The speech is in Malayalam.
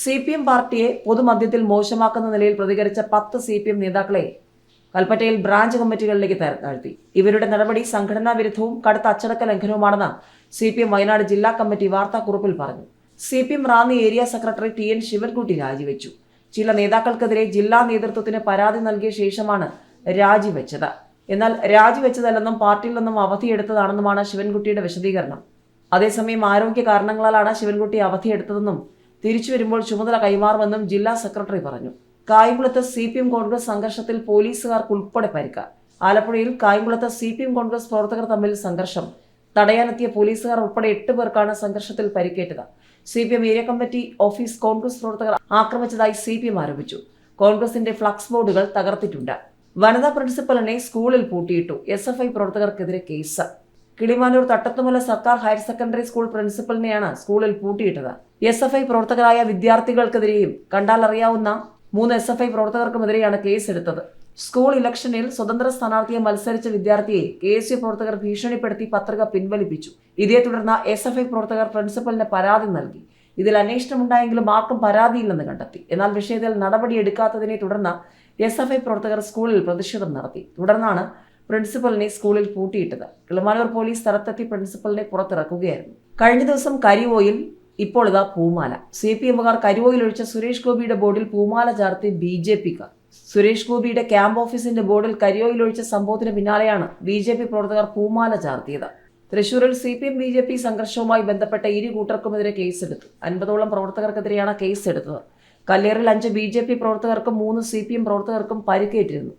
സി പി എം പാർട്ടിയെ പൊതുമധ്യത്തിൽ മോശമാക്കുന്ന നിലയിൽ പ്രതികരിച്ച പത്ത് സി പി എം നേതാക്കളെ കൽപ്പറ്റയിൽ ബ്രാഞ്ച് കമ്മിറ്റികളിലേക്ക് താഴ്ത്തി. ഇവരുടെ നടപടി സംഘടനാ വിരുദ്ധവും കടുത്ത അച്ചടക്ക ലംഘനവുമാണെന്ന് സി പി എം വയനാട് ജില്ലാ കമ്മിറ്റി വാർത്താക്കുറിപ്പിൽ പറഞ്ഞു. C P M Ranni area secretary T N Sivankutty രാജിവെച്ചു. ചില നേതാക്കൾക്കെതിരെ ജില്ലാ നേതൃത്വത്തിന് പരാതി നൽകിയ ശേഷമാണ് രാജിവെച്ചത്. എന്നാൽ രാജിവെച്ചതല്ലെന്നും പാർട്ടിയിൽ നിന്നും അവധിയെടുത്തതാണെന്നുമാണ് ശിവൻകുട്ടിയുടെ വിശദീകരണം. അതേസമയം ആരോഗ്യ കാരണങ്ങളാലാണ് ശിവൻകുട്ടി അവധിയെടുത്തതെന്നും തിരിച്ചു വരുമ്പോൾ ചുമതല കൈമാറുമെന്നും ജില്ലാ സെക്രട്ടറി പറഞ്ഞു. കായംകുളത്ത് സി പി എം കോൺഗ്രസ് സംഘർഷത്തിൽ പോലീസുകാർക്ക് ഉൾപ്പെടെ പരിക്ക്. ആലപ്പുഴയിൽ കായംകുളത്ത് സി പി എം കോൺഗ്രസ് പ്രവർത്തകർ തമ്മിൽ സംഘർഷം. തടയാനെത്തിയ പോലീസുകാർ ഉൾപ്പെടെ എട്ട് പേർക്കാണ് സംഘർഷത്തിൽ പരിക്കേറ്റത്. C P M area committee office Congress പ്രവർത്തകർ ആക്രമിച്ചതായി സി പി എം ആരോപിച്ചു. കോൺഗ്രസിന്റെ ഫ്ലക്സ് ബോർഡുകൾ തകർത്തിട്ടുണ്ട്. വനിതാ പ്രിൻസിപ്പലിനെ സ്കൂളിൽ പൂട്ടിയിട്ടു. എസ് എഫ് ഐ പ്രവർത്തകർക്കെതിരെ കേസ്. കിളിമാനൂർ തട്ടത്തുമല സർക്കാർ ഹയർ സെക്കൻഡറി സ്കൂൾ പ്രിൻസിപ്പലിനെയാണ് സ്കൂളിൽ പൂട്ടിയിട്ടത്. എസ് എഫ് ഐ പ്രവർത്തകരായ വിദ്യാർത്ഥികൾക്കെതിരെയും കണ്ടാൽ അറിയാവുന്ന മൂന്ന് എസ് എഫ് ഐ പ്രവർത്തകർക്കുമെതിരെയാണ് കേസെടുത്തത്. സ്കൂൾ ഇലക്ഷനിൽ സ്വതന്ത്ര സ്ഥാനാർത്ഥിയെ മത്സരിച്ച വിദ്യാർത്ഥിയെ കെ എസ് യു പ്രവർത്തകർ ഭീഷണിപ്പെടുത്തി പത്രിക പിൻവലിപ്പിച്ചു. ഇതേ തുടർന്ന് എസ് എഫ് ഐ പ്രവർത്തകർ പ്രിൻസിപ്പലിന് പരാതി നൽകി. ഇതിൽ അന്വേഷണമുണ്ടായെങ്കിലും ആർക്കും പരാതിയില്ലെന്ന് കണ്ടെത്തി. എന്നാൽ വിഷയത്തിൽ നടപടിയെടുക്കാത്തതിനെ തുടർന്ന് എസ് എഫ് ഐ പ്രവർത്തകർ സ്കൂളിൽ പ്രതിഷേധം നടത്തി. തുടർന്നാണ് പ്രിൻസിപ്പലിനെ സ്കൂളിൽ പൂട്ടിയിട്ടത്. കിളിമാനൂർ പോലീസ് സ്ഥലത്തെത്തി പ്രിൻസിപ്പലിനെ പുറത്തിറക്കുകയായിരുന്നു. കഴിഞ്ഞ ദിവസം കരിവോയിൽ ഇപ്പോൾ ഇതാ പൂമാല. സി പി എമ്മുകാർ കരിവോയിൽ ഒഴിച്ച സുരേഷ് ഗോപിയുടെ ബോർഡിൽ പൂമാല ചാർത്തി ബി ജെ പിക്കാർ. സുരേഷ് ഗോപിയുടെ ക്യാമ്പ് ഓഫീസിന്റെ ബോർഡിൽ കരിയോയിൽ ഒഴിച്ച സംഭവത്തിന് പിന്നാലെയാണ് ബി ജെ പി പ്രവർത്തകർ പൂമാല ചാർത്തിയത്. തൃശൂരിൽ C P M B J P സംഘർഷവുമായി ബന്ധപ്പെട്ട ഇരു കൂട്ടർക്കുമെതിരെ കേസെടുത്തു. അൻപതോളം പ്രവർത്തകർക്കെതിരെയാണ് കേസെടുത്തത്. കല്ലേറിൽ അഞ്ച് ബി ജെ പി പ്രവർത്തകർക്കും മൂന്ന് സി പി എം പ്രവർത്തകർക്കും പരിക്കേറ്റിരുന്നു.